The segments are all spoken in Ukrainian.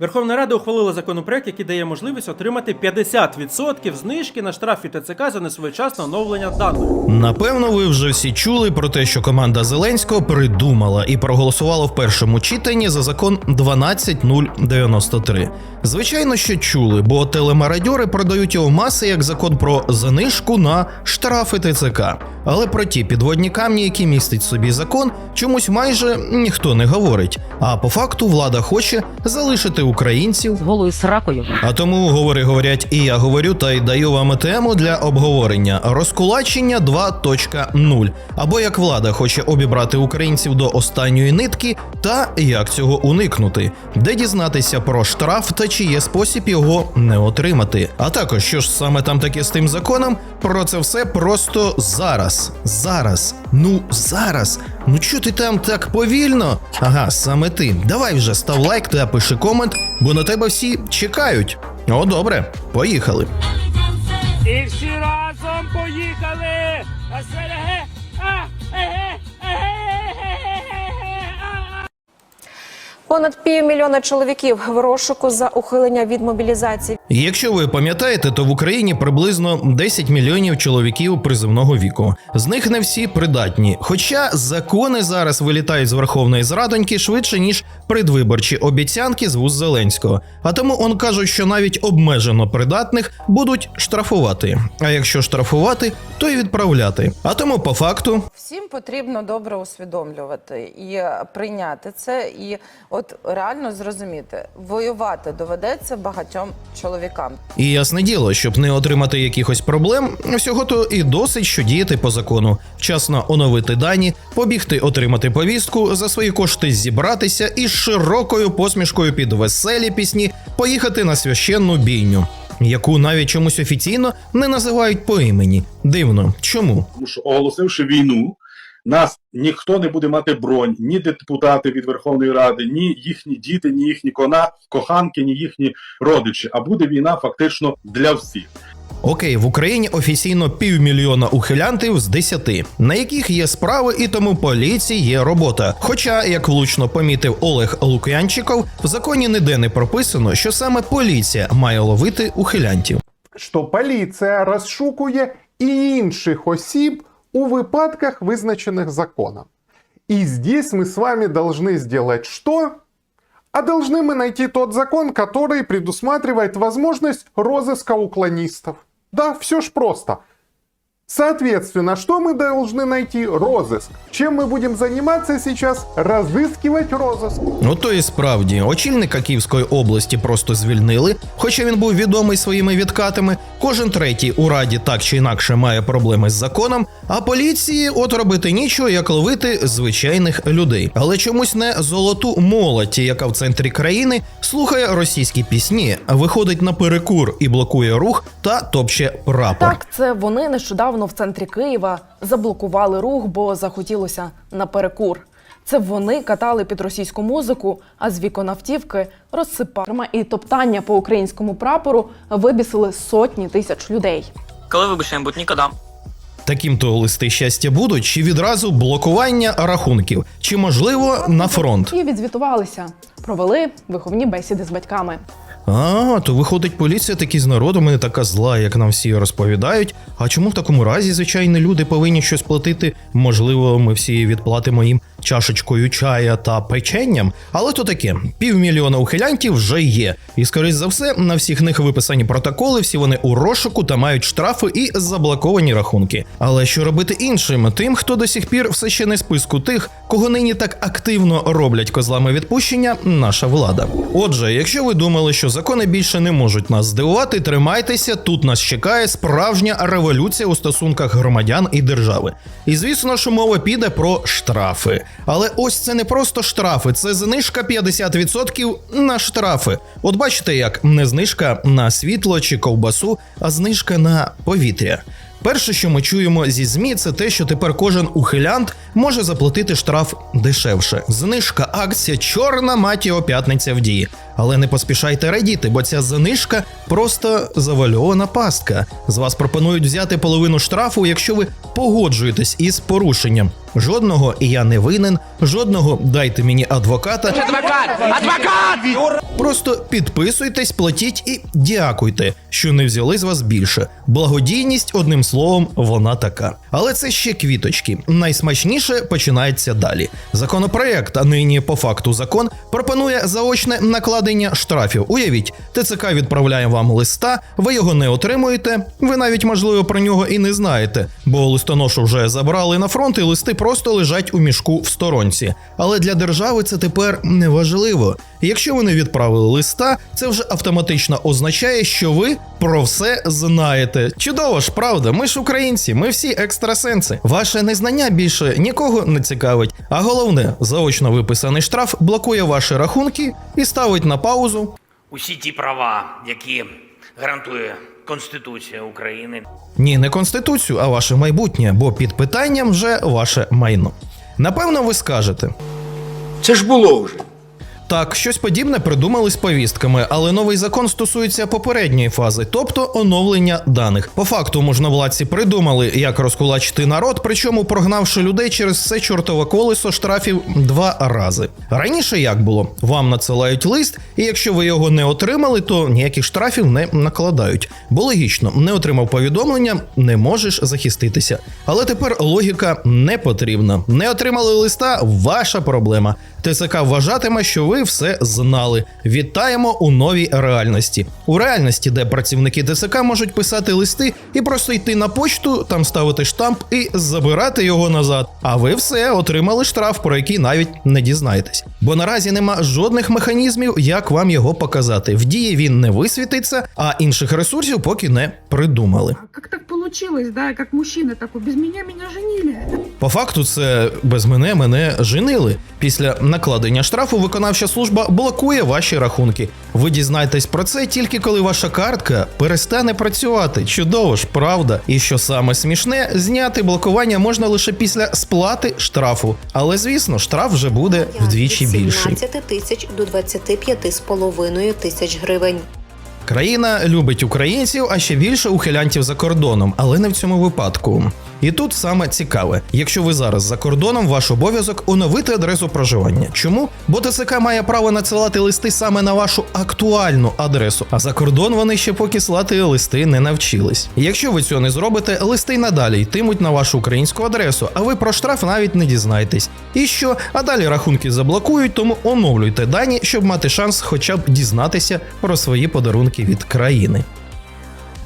Верховна Рада ухвалила законопроект, який дає можливість отримати 50% знижки на штраф від ТЦК за несвоєчасне оновлення даних. Напевно, ви вже всі чули про те, що команда Зеленського придумала і проголосувала в першому читанні за закон 12093. Звичайно, що чули, бо телемарадьори продають його маси як закон про занижку на штрафи ТЦК. Але про ті підводні камні, які містить собі закон, чомусь майже ніхто не говорить. А по факту влада хоче залишити українців з голою сракою. а тому говори говорять, і я говорю, та й даю вам тему для обговорення: розкулачення 2.0. Або як влада хоче обібрати українців до останньої нитки, та як цього уникнути, де дізнатися про штраф та чи є спосіб його не отримати. А також що ж саме там таке з тим законом, про це все просто зараз. Зараз. Ну зараз. Ну чо ти там так повільно? Ага, саме ти. Давай вже став лайк та пиши комент, бо на тебе всі чекають. О, добре, поїхали. І всі разом поїхали! Понад півмільйона чоловіків в розшуку за ухилення від мобілізації. Якщо ви пам'ятаєте, то в Україні приблизно 10 мільйонів чоловіків призовного віку. З них не всі придатні. Хоча закони зараз вилітають з Верховної Зрадоньки швидше ніж предвиборчі обіцянки з вуз Зеленського. А тому он кажуть, що навіть обмежено придатних будуть штрафувати. А якщо штрафувати, то й відправляти. А тому по факту Всім потрібно добре усвідомлювати і прийняти це, і от реально зрозуміти, воювати доведеться багатьом чоловікам. І ясне діло, щоб не отримати якихось проблем, всього то і досить, що діяти по закону, вчасно оновити дані, побігти отримати повістку, за свої кошти зібратися і з широкою посмішкою під веселі пісні поїхати на священну бійню, яку навіть чомусь офіційно не називають по імені. Дивно, чому? тому що оголосивши війну, нас ніхто не буде мати бронь, ні депутати від Верховної Ради, ні їхні діти, ні їхні кона, коханки, ні їхні родичі. А буде війна фактично для всіх. Окей, в Україні офіційно півмільйона ухилянтів з 10, на яких є справи, і тому поліції є робота. Хоча, як влучно помітив Олег Лук'янчиков, в законі ніде не прописано, що саме поліція має ловити ухилянтів. що поліція розшукує і інших осіб у випадках, визначених законом. И здесь мы с вами должны сделать что? А должны мы найти тот закон, который предусматривает возможность розыска уклонистов. Да, все ж просто. Соответственно, что мы должны найти? Розыск. Чем мы будем заниматься сейчас? Разыскивать розыск. Ну то і справді, очільника Київської області просто звільнили, хоча він був відомий своїми відкатами. Кожен третій у раді так чи інакше має проблеми з законом, а поліції от робити нічого, як ловити звичайних людей. Але чомусь не золоту молодь, яка в центрі країни слухає російські пісні, виходить на перекур і блокує рух та топче прапор. Так, це вони нещодавно в центрі Києва заблокували рух, бо захотілося на перекур. Це вони катали під російську музику, а з вікон автівки розсипали. І топтання по українському прапору вибісили сотні тисяч людей. Коли вибачення будь ніколи. Таким то листи щастя будуть, чи відразу блокування рахунків, чи можливо на фронт. І відзвітувалися, провели виховні бесіди з батьками. А, то виходить, поліція таки з народом і не така зла, як нам всі розповідають. А чому в такому разі звичайні люди повинні щось платити? Можливо, ми всі відплатимо їм чашечкою чая та печенням. Але то таке, півмільйона ухилянтів вже є. І скоріш за все, на всіх них виписані протоколи, всі вони у розшуку та мають штрафи і заблоковані рахунки. Але що робити іншим? Тим, хто до сих пір все ще не списку тих, кого нині так активно роблять козлами відпущення, наша влада. Отже, якщо ви думали, що закони більше не можуть нас здивувати, тримайтеся. Тут нас чекає справжня революція у стосунках громадян і держави. І звісно, що мова піде про штрафи. Але ось це не просто штрафи, це знижка 50% на штрафи. От бачите, як не знижка на світло чи ковбасу, а знижка на повітря. Перше, що ми чуємо зі ЗМІ, це те, що тепер кожен ухилянт може заплатити штраф дешевше. Знижка акція чорна матіо п'ятниця в дії. Але не поспішайте радіти, бо ця знижка просто завальована пастка. З вас пропонують взяти половину штрафу, якщо ви погоджуєтесь із порушенням. Жодного я не винен, жодного дайте мені адвоката. Адвокат! Адвокат! Просто підписуйтесь, платіть і дякуйте, що не взяли з вас більше. Благодійність, одним словом, вона така. Але це ще квіточки. Найсмачніше починається далі. Законопроект, а нині по факту закон, пропонує заочне накладення штрафів. Уявіть, ТЦК відправляє вам листа, ви його не отримуєте. Ви навіть можливо про нього і не знаєте, бо листоношу вже забрали на фронт, і листи просто лежать у мішку в сторонці. Але для держави це тепер не важливо. Якщо ви не відправили листа, це вже автоматично означає, що ви про все знаєте. Чудово ж, правда? Ми ж українці, ми всі екстрасенси. Ваше незнання більше нікого не цікавить. А головне, заочно виписаний штраф блокує ваші рахунки і ставить на паузу. усі ті права, які гарантує Конституція України. Ні, не конституцію, а ваше майбутнє, бо під питанням вже ваше майно. Напевно, ви скажете. Це ж було вже. Так, щось подібне придумали з повістками, але новий закон стосується попередньої фази, тобто оновлення даних. По факту можновладці придумали, як розкулачити народ, причому прогнавши людей через все чортове колесо штрафів два рази. Раніше як було? Вам надсилають лист, і якщо ви його не отримали, то ніяких штрафів не накладають. Бо логічно, не отримав повідомлення, не можеш захиститися. Але тепер логіка не потрібна. Не отримали листа ваша проблема. ТСК вважатиме, що ви все знали. Вітаємо у новій реальності. У реальності, де працівники ТСК можуть писати листи і просто йти на почту, там ставити штамп і забирати його назад. А ви все отримали штраф, про який навіть не дізнаєтесь. Бо наразі нема жодних механізмів, як вам його показати. В дії він не висвітиться, а інших ресурсів поки не придумали. Как так получилось, да, как мужчина такой, без меня меня женили. По факту, це без мене мене женили. Після накладення штрафу виконавча служба блокує ваші рахунки. Ви дізнаєтесь про це тільки коли ваша картка перестане працювати. Чудово ж, правда. І що саме смішне, зняти блокування можна лише після сплати штрафу. Але звісно, штраф вже буде вдвічі більший. 17 тисяч до 25,5 тисяч гривень. Країна любить українців, а ще більше ухилянтів за кордоном, але не в цьому випадку. І тут саме цікаве: якщо ви зараз за кордоном, ваш обов'язок оновити адресу проживання. Чому? Бо ТСК має право надсилати листи саме на вашу актуальну адресу, а за кордон вони ще поки слати листи не навчились. Якщо ви цього не зробите, листи й надалі йтимуть на вашу українську адресу, а ви про штраф навіть не дізнаєтесь. І що? А далі рахунки заблокують, тому оновлюйте дані, щоб мати шанс хоча б дізнатися про свої подарунки від країни.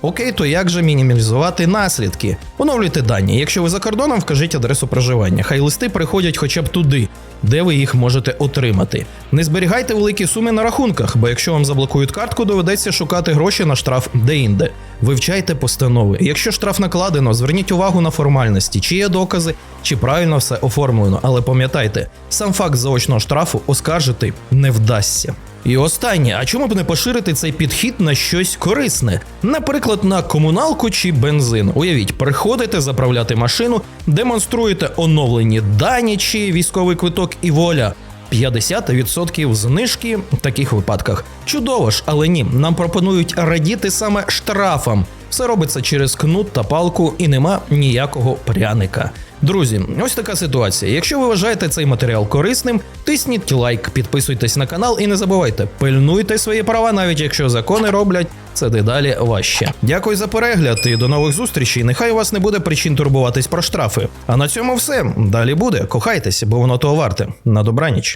Окей, то як же мінімізувати наслідки? Оновлюйте дані. Якщо ви за кордоном, вкажіть адресу проживання. Хай листи приходять хоча б туди, де ви їх можете отримати. Не зберігайте великі суми на рахунках, бо якщо вам заблокують картку, доведеться шукати гроші на штраф де-інде. Вивчайте постанови. Якщо штраф накладено, зверніть увагу на формальності, чи є докази, чи правильно все оформлено. Але пам'ятайте, сам факт заочного штрафу оскаржити не вдасться. І останнє, а чому б не поширити цей підхід на щось корисне? Наприклад, на комуналку чи бензин. Уявіть, приходите заправляти машину, демонструєте оновлені дані чи військовий квиток і воля. 50% знижки в таких випадках. Чудово ж, але ні, нам пропонують радіти саме штрафам. Все робиться через кнут та палку і нема ніякого пряника. Друзі, ось така ситуація. Якщо ви вважаєте цей матеріал корисним, тисніть лайк, підписуйтесь на канал і не забувайте, пильнуйте свої права, навіть якщо закони роблять це дедалі важче. Дякую за перегляд і до нових зустрічей. Нехай у вас не буде причин турбуватись про штрафи. А на цьому все. Далі буде. Кохайтеся, бо воно того варте. На добраніч.